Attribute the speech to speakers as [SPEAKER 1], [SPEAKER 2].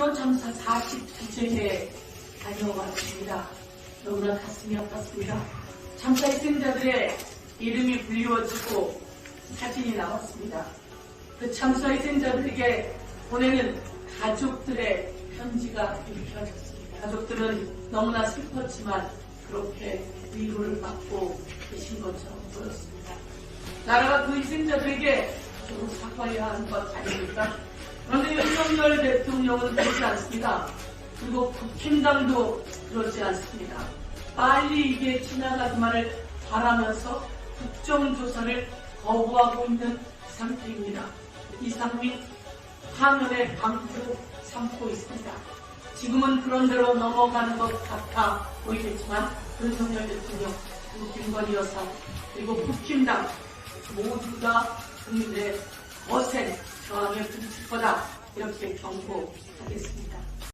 [SPEAKER 1] 국교참사 49제에 다녀왔습니다. 너무나 가슴이 아팠습니다. 참사 희생자들의 이름이 불리워지고 사진이 나왔습니다. 그 참사 희생자들에게 보내는 가족들의 편지가 읽혀졌습니다. 가족들은 너무나 슬펐지만 그렇게 위로를 받고 계신 것처럼 보였습니다. 나라가 그 희생자들에게 좀 사과해야 하는 것 아닙니까? 그런데 윤석열 대통령은 그렇지 않습니다. 그리고 국힘당도 그렇지 않습니다. 빨리 이게 지나가기만을 바라면서 국정조사를 거부하고 있는 상태입니다. 이상민 화면의 방패로 삼고 있습니다. 지금은 그런 대로 넘어가는 것 같아 보이겠지만 윤석열 대통령, 그리고 김건희 여사, 그리고 국힘당 모두 다 국민들의 거센 저항에 부딪힐 보다 이렇게 경고하겠습니다.